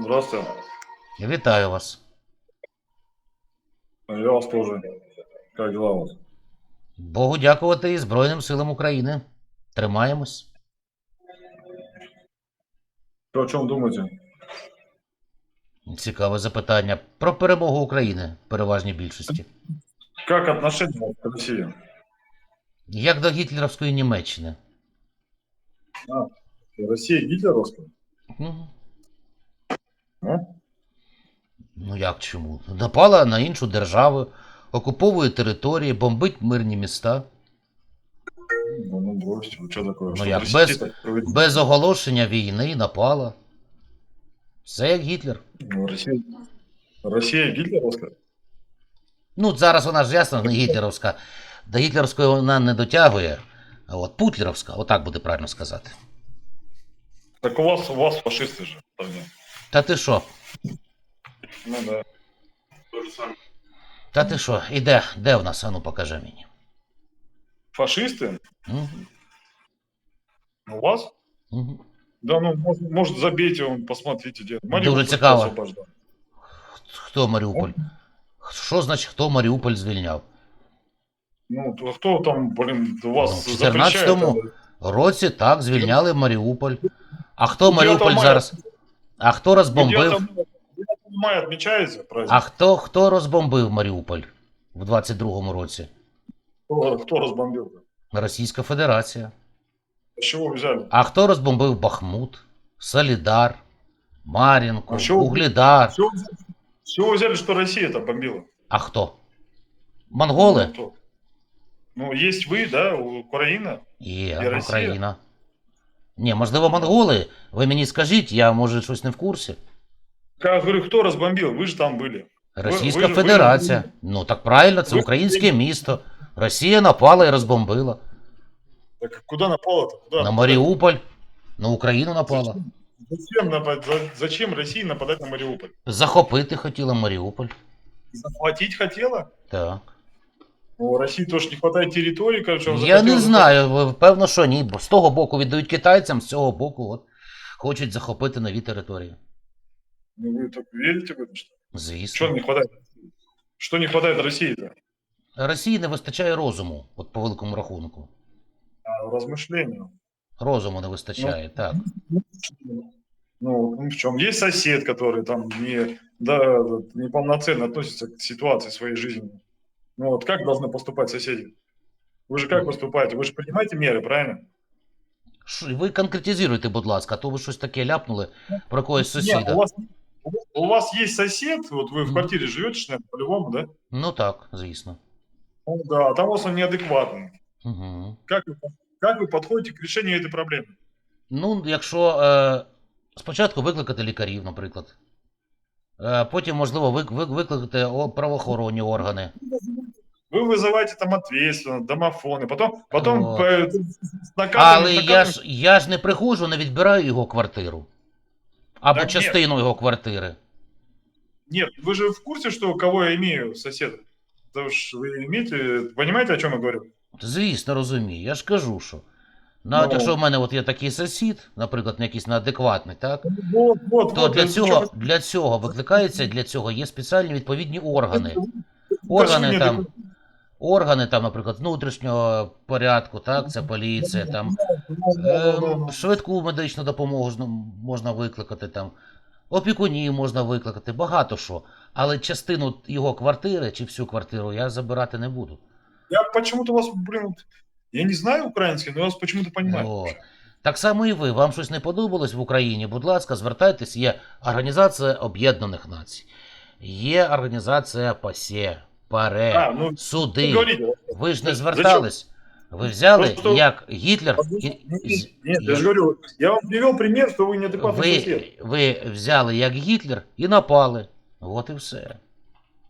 Здравствуйте. Вітаю вас. Я вас тоже. Как дела у вас? Богу дякувати і Збройним силам України. Тримаємось. Что, о чем думаете? Цікаве запитання про перемогу України в переважній більшості. Как отношение у вас к России? Як до гітлерівської Німеччини. Гитлеровская? Мгм. А? Ну як чому? Напала на іншу державу, окуповує території, бомбить мирні міста. Ну, ну вы такое? Ну, як, без-? Без оголошення війни напала. Все як Гітлер. Ну, Россия... Россия гитлеровская? Ну, зараз вона ж ясно, не гітлерівська. До гітлерівської вона не дотягує. А от путлерівська, отак буде правильно сказати. Так у вас, у вас фашисты же. парни. Та ти що? Ну да. То же самое. Та ти що? І де? Де в нас? Ану, покажи мені. Фашисты? Мгм, У вас? мгм. Да, ну, может, может забейте, он, посмотрите, где. Дуже цікаво. Хто Маріуполь? Що значить, хто Маріуполь звільняв? Ну, то кто там, блин, у Ну, вас в запрещает? 14-му. Році так, звільняли Маріуполь. А хто Маріуполь зараз? А хто розбомбив? 9 мая отмечается праздник? А хто, хто розбомбив Маріуполь в 22-му році? Кто, кто разбомбил? Російська Федерація. С чего взяли? А хто розбомбив Бахмут, Солідар, Мар'їнку, А що- Углідар? С чего, взяли, что Россия это бомбила? А хто? Монголи? Ну, кто? Ну, есть вы, да, Украина. Є, І Росія? Україна. Ні, можливо, монголи. Ви мені скажіть, я може щось не в курсі. Я говорю, кто разбомбил? Вы же там были. Російська ви ви ж- Федерація. Ну так правильно, це Ви- українське місто. Росія напала і розбомбила. Так куда напало-то? Куда? На Маріуполь, на Україну напала. Зачем, напад- зачем России нападать на Мариуполь? Захопити хотіла Маріуполь. Захватить хотела? Так. У России тоже не хватает территории, короче. он Я захотел не захватить. знаю, ви- певно, що ні. Бо з того боку віддають китайцям, з цього боку от, хочуть захопити нові території. Ну, вы так верите в это, что? Звісно. Что не хватает? Что не хватает России-то? Росії не вистачає розуму, от по великому рахунку. А, размышлению. Розуму не вистачає, так. Ну, в чем? Есть сосед, который там не, да, неполноценно относится к ситуации своей жизни. Ну вот как должны поступать соседи? Вы же как поступаете? Вы же принимаете меры, правильно? Ш- Ви конкретизуйте, будь ласка, а то ви щось таке ляпнули про когось Нет, сусіда. у вас, у вас есть сосед, вот вы в Мгм. квартире живете, ж, наверное, по-любому, да? Ну так, звісно. Ну да, там у вас он неадекватный. Угу. Как вы, как вы подходите к решению этой проблемы? Ну, якщо е, спочатку викликати лікарів, наприклад. Е, потім, можливо, вик, вик, викликати о, правоохоронні органи. Вы вызываете там ответственно, домофоны, потом, потом Вот. э, с наказами- Але с я наказами- ж, я ж не приходжу, не відбираю його квартиру. Або Так ні. частину його квартири. Нет, вы же в курсе, что кого я имею соседа? Потому что вы имеете, понимаете, о чем я говорю? Звісно, розумію. Я ж кажу, що. Навіть Ну. якщо в мене от є такий сусід, наприклад, не якийсь неадекватний, так? Вот, вот, То вот, для это цього, чё- для цього викликається, для цього є спеціальні відповідні органи. это- Органи это же там, нет, органи там, наприклад, внутрішнього порядку, так, це поліція, там, Ем, швидку медичну допомогу ну, можна викликати там, опікунів можна викликати, багато що. Але частину його квартири чи всю квартиру я забирати не буду. Я почему-то вас, блин, я не знаю украинский, но я вас почему-то понимаю. От. Так само і ви. Вам щось не подобалось в Україні, будь ласка, звертайтесь, є Організація Об'єднаних Націй, є організація ПАСЄ, ПАРЕ, А, ну, суди. говорите. Ви ж не Зачем? звертались. Ви взяли, Просто- як Гітлер. і- з- Нет, я же говорю, я вам привел пример, что вы неадекватный сосед. Ви, ви взяли як Гітлер і напали. От і все.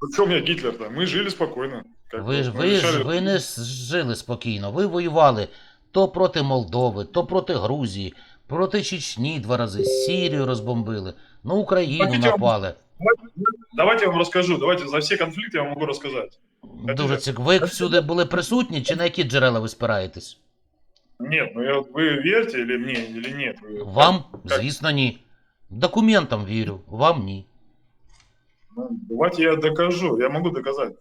Причем я Гитлер-то? Мы жили спокойно. Как Ви, бы, ж- мы ви, ж- решали- ви не с- жили спокійно. Ви воювали то проти Молдови, то проти Грузії, проти Чечні два рази, Сірію розбомбили, на Україну Хотите, я вам- напали. Давайте я вам расскажу, давайте за все конфликты я вам могу рассказать. Дуже цік. Ви всюди були присутні, чи на які джерела ви спираєтесь? Нет, ну я, вы верите или мне, или нет? Вы- Вам, как- звісно, ні. Документам вірю, вам ні. Ну, давайте я докажу, я могу доказать.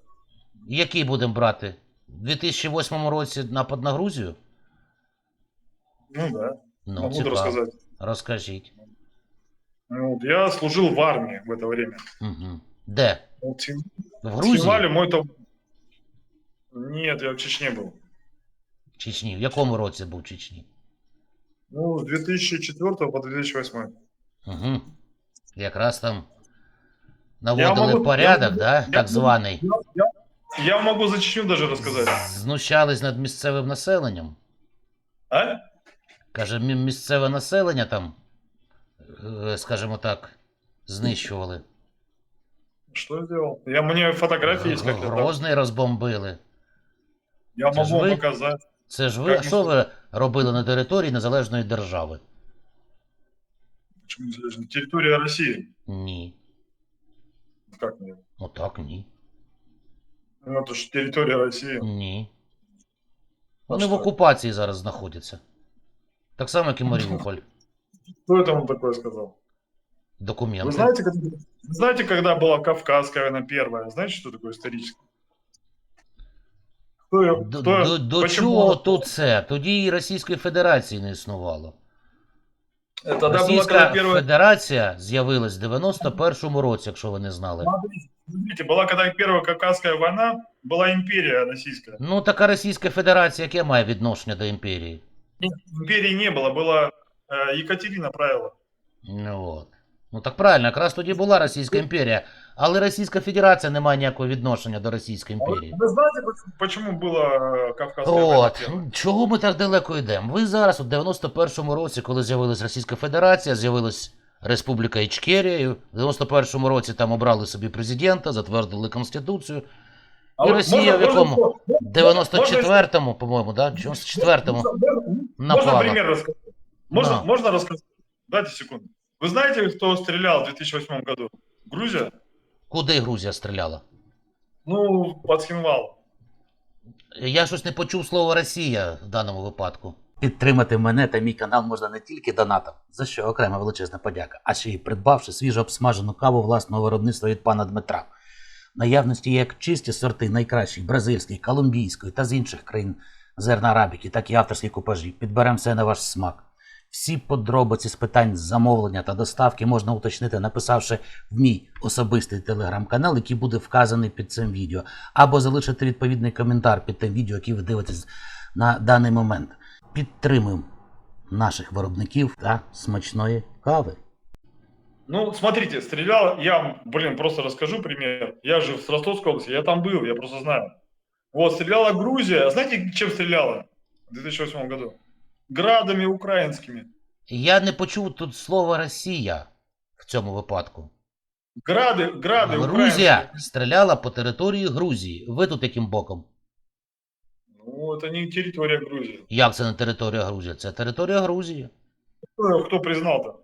Який будемо брати? У 2008 році напад на Грузію? Ну да, Ну, могу цікаво. рассказать. Розкажіть. Вот я служил в армии в это время. Угу. Де? Вот в в мой там... Нет, я в Чечне был. В Чечні. В якому році був в Чечні? Ну, с 2004 по 2008. Угу. Якраз там наводили можу- порядок, я да? я так званий. Я, я могу за Чечню даже рассказать. Знущались над місцевим населенням. А? Каже, мі- місцеве населення там, скажімо так, знищували. Что я сделал? Я, мне фотографии есть, как я там. Грозний розбомбили. Я Это ж могу вы? показать. Це ж ви, Як що ви робили на території незалежної держави? Почему незалежно? Территория России. Ні. Как нет? Ну так, ні. Ну, это же территория России. Ні. А Вони в що? окупації зараз знаходяться. Так само, як і Маріуполь. Кто это вам такое сказал? Вы Документи. знаете, когда, вы знаете, когда была Кавказская война первая? Знаете, что такое историческое? Кто, её- До, кто- до, до почему- чого тут це? Тоді і Російської Федерації не існувало. Это Тогда была Російська когда первая... Федерація з'явилась в 91-му році, якщо ви не знали. Смотрите, смотрите, была когда первая Кавказская война, была империя российская. Ну, така Російська Федерація, яке має відношення до імперії? Империи не было, была э, Екатерина правила. Ну от. Ну так правильно, якраз тоді була Російська імперія, але Російська Федерація не має ніякого відношення до Російської А вы, імперії. вы знаете, почему- почему была э, Кавказская война От, первая? ну, чого ми так далеко йдемо? Ви зараз, у 91-му році, коли з'явилась Російська Федерація, з'явилась Республіка Ічкерія, і в 91-му році там обрали собі президента, затвердили Конституцію. А І вот Росія в якому? можно- В 94-му, по-моєму, да? 94-му. Можно, напала. можно пример рассказать? Можно, Да. можно рассказать? Дайте секунду. Вы знаете, кто стрелял в 2008 году? Грузия? Куди Грузія стріляла? Ну, под Хинвал. Я щось не почув слово Росія в даному випадку. Підтримати мене та мій канал можна не тільки донатом, за що окрема величезна подяка, а ще й придбавши свіжо обсмажену каву власного виробництва від пана Дмитра. В Наявності як чисті сорти найкращих бразильської, колумбійської та з інших країн зерна арабіки, так і авторські купажі. Підберемо все на ваш смак. Всі подробиці з питань замовлення та доставки можна уточнити, написавши в мій особистий телеграм-канал, який буде вказаний під цим відео, або залишити відповідний коментар під тим відео, яке ви дивитесь на даний момент. Підтримуємо наших виробників та смачної кави. Ну, смотрите, стрелял, я вам, блин, просто расскажу пример. Я же с Ростовской области, я там был, я просто знаю. Вот, стреляла Грузия. Знаете, чем стреляла в 2008 году? Градами украинскими. Я не почув тут слова Росія в цьому випадку. Грады, грады Грузія украинские. стріляла по території Грузії. Ви тут яким боком? Ну, это не территория Грузии. Як це не територія Грузії? Це територія Грузії. Кто, кто признал-то?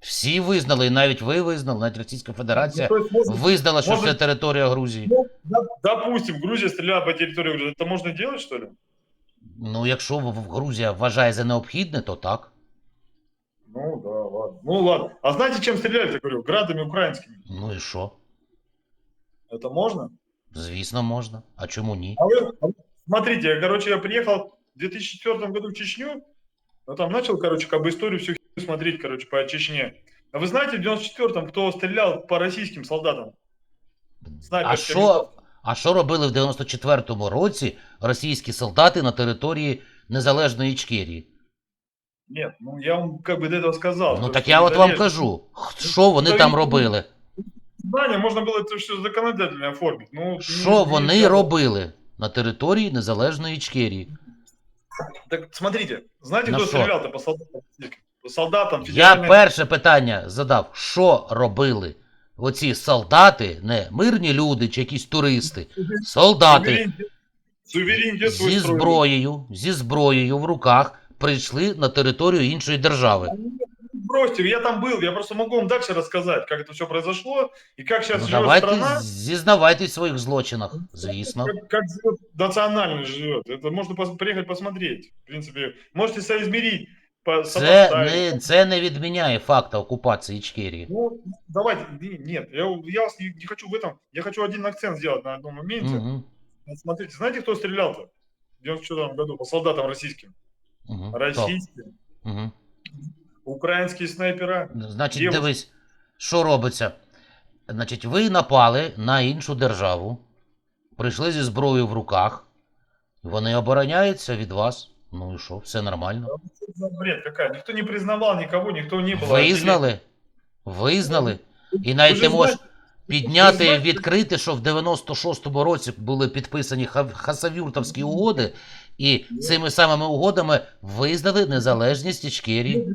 Всі визнали, і навіть ви визнали, навіть Російська Федерація Ну, то есть, можно- визнала, що може- це територія Грузії. Ну, да- Допустим, Грузия стреляла по территории Грузии. Это можно делать, что ли? Ну, якщо в- в- Грузія вважає за необхідне, то так. Ну, да, ладно. Ну, ладно. А знаете, чем стреляли, я говорю? Градами украинскими. Ну і що? Это можно? Звісно, можна. А чому ні? А вы, а вы- смотрите, я, короче, я приехал в 2004 году в Чечню, ну, там начал, короче, как бы историю всю херню смотреть, короче, по Чечне. А вы знаете, в 94-м кто стрелял по российским солдатам? А Снайперська що, а що робили в 94-му році російські солдати на території незалежної Ічкерії? Нет, ну я вам как бы до этого сказал. Ну то, так что я от вам незалежно- кажу, х- що вони Та там він- робили? Знание можно было это все законодательно оформить. Ну, Що не- вони нельзя. робили на території незалежної Ічкерії? Так смотрите, знаете, На кто что? стрелял-то по солдатам? По солдатам Я федеральной- перше питання задав: що робили оці солдати, не мирні люди чи якісь туристи, солдати Суверенитет- суверенитет свой зі строили. зброєю, зі зброєю в руках прийшли на територію іншої держави. Бросьте, я там был, я просто могу вам дальше рассказать, как это все произошло и как сейчас Ну, живет давайте страна, зізнавайтесь в своїх злочинах, звісно. как, как живет национально живет. Это можно пос- приехать посмотреть. В принципе, можете соизмерить по- Це не, це не відміняє факта окупації Ічкерії. Ну, давайте, не- нет, я, я вас не, не хочу в этом, я хочу один акцент сделать на одном моменте. Угу, Смотрите, знаете, кто стрелял-то в 94 году по солдатам российским? угу, Российским. Угу. Украинские снайпера. Значить, Є- дивись, що робиться. Значить, ви напали на іншу державу, прийшли зі зброєю в руках, вони обороняються від вас. Ну і що, все нормально. Что бред какая? Никто не признавал никого, никто не был. Визнали. Визнали. І навіть ти можеш підняти, і відкрити, що в 96-му році були підписані ха- Хасавюртовські угоди, і цими самими угодами визнали незалежність Ічкерії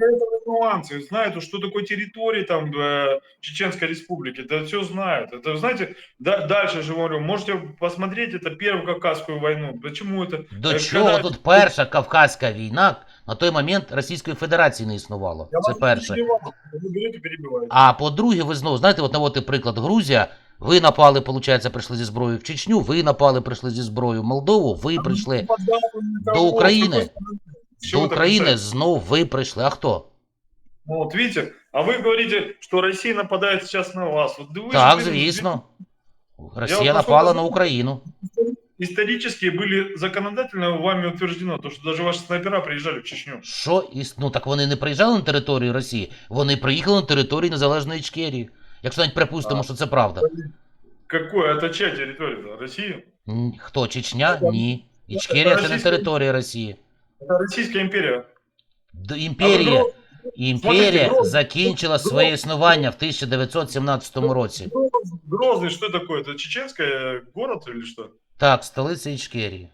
Ну, Для этого нюансы. Знают, что такое территории там э, Чеченской Республики. Да все знают. Это, знаете, да- дальше же говорю, можете посмотреть, это Первую Кавказскую войну. Почему это? До Е, чого коли- тут перша Кавказька війна на той момент Російської Федерації не існувало. Я Це вас не перше. перебивал. Вы берете, перебиваете. А по-друге, ви знову знаєте, от наводите приклад Грузія. Ви напали, виходить, прийшли зі зброєю в Чечню, ви напали, прийшли зі зброєю в Молдову, ви прийшли Нападал на до кого? України. С какой стороны? С чего до так України, писать? знов ви прийшли. А хто? Ну, вот видите, а вы говорите, что Россия нападает сейчас на вас. Вот вы же Так, были- звісно. Росія Я напала просто- на Україну. Исторически были законодательно вами утверждено, то, что даже ваши снайпера приезжали в Чечню. Що іс- ну так вони не приїжджали на територію Росії, вони приїхали на територію незалежної Ічкерії. Якщо навіть припустимо, А. що це правда. Какое? Это чья территория? Россия? М, Хто? Чечня? Ну, Ні. Ічкерія це не Російська- територія Росії. Это Российская империя. Д- А вы Імперія. Гроз- Імперія Смотрите, Гроз- закінчила Гроз- своє існування в 1917 році. Грозный что такое? Это чеченский город или что? Так, столиця Ічкерії.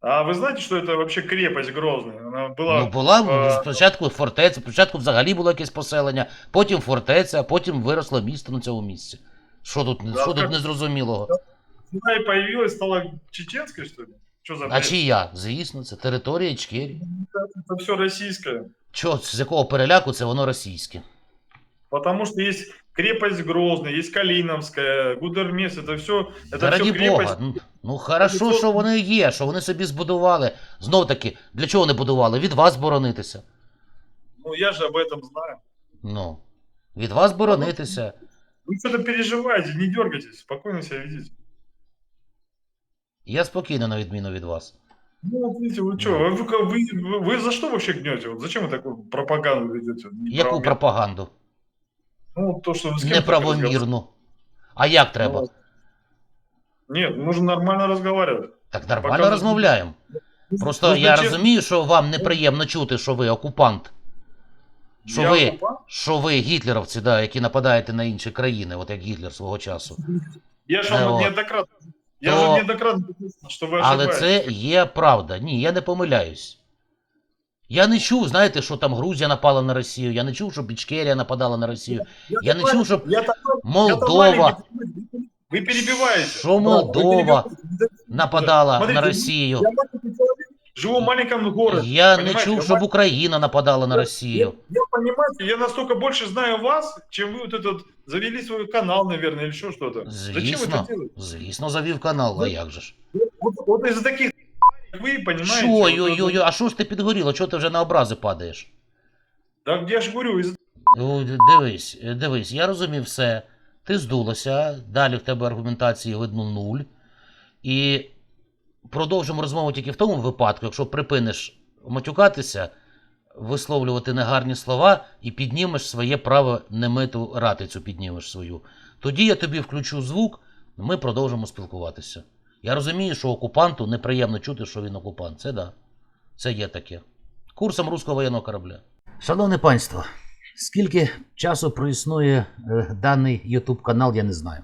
А вы знаете, что это вообще крепость Грозная? Она была... Ну, була е, спочатку фортеця, спочатку взагалі було якесь поселення, потім фортеця, а потім виросло місто на цьому місці. Що тут, Да, що тут как- незрозумілого? Она и появилась, стала чеченской, что ли? Что за А бред? чия? Звісно, це територія Ічкерії. Это все российское. Чого, з якого переляку це воно російське? Потому что есть крепость Грозная, есть Калиновская, Гудермес, это все, это Та все раді крепость. Бога. Ну, Ну хорошо, Це- що вони є, що вони собі збудували. Знов таки, для чого вони будували? Від вас боронитися. Ну, я же об этом знаю. Ну. Від вас боронитися. Вы что-то переживаете, не дергайтесь, спокойно себя ведите. Я спокійно на відміну від вас. Ну, вот видите, вы что, вы, вы, вы- вы за что вообще гнете? Вот зачем вы такую пропаганду ведете? Яку Неправомерно. пропаганду? Ну, вот то, что вы с кем-то Неправомірну. А як треба? Ну, Нет, нужно нормально разговаривать. Так нормально показуй. розмовляємо. Просто Нужно я честно- розумію, що вам неприємно чути, що ви окупант. Що Я ви, оккупант? що ви гітлеровці, да, які нападаєте на інші країни, от як Гітлер свого часу. Я же Ну, вам вот. неоднократно, я То- же неоднократно написано, что вы Але ошибаетесь. це є правда. Ні, я не помиляюсь. Я не чув, знаєте, що там Грузія напала на Росію, я не чув, щоб Ічкерія нападала на Росію. я не такой- чув, щоб я такой- я Молдова маленький, Вы перебиваете. Що Да, вы Молдова перебиваете. нападала Смотрите, на Росію. Я маленький человек, живу в маленьком городе. Я не понимаете? чув, Я щоб ма- Україна нападала на Я, Росію. я, понимаете, я настолько больше знаю вас, чем вы вот этот завели свой канал, наверное, или еще что-то. Зачем вы Звісно, это делаете? звісно, завів канал, а як же ж? Вот, вот из-за таких как вы понимаете. Що, вот йо-йо-йо, а що ж ти підгоріло? Чого ти вже на образи падаєш? это- Да я же говорю, из Ну, д- Дивись, е, дивись, я розумів все. Ти здулася, далі в тебе аргументації видно нуль. І продовжимо розмову тільки в тому випадку, якщо припиниш матюкатися, висловлювати негарні слова і піднімеш своє право немиту ратицю піднімеш свою. Тоді я тобі включу звук, ми продовжимо спілкуватися. Я розумію, що окупанту неприємно чути, що він окупант. Це да. Це є таке. Курсом руського воєнного корабля. Шановне панство, скільки часу проіснує е, даний YouTube канал, я не знаю.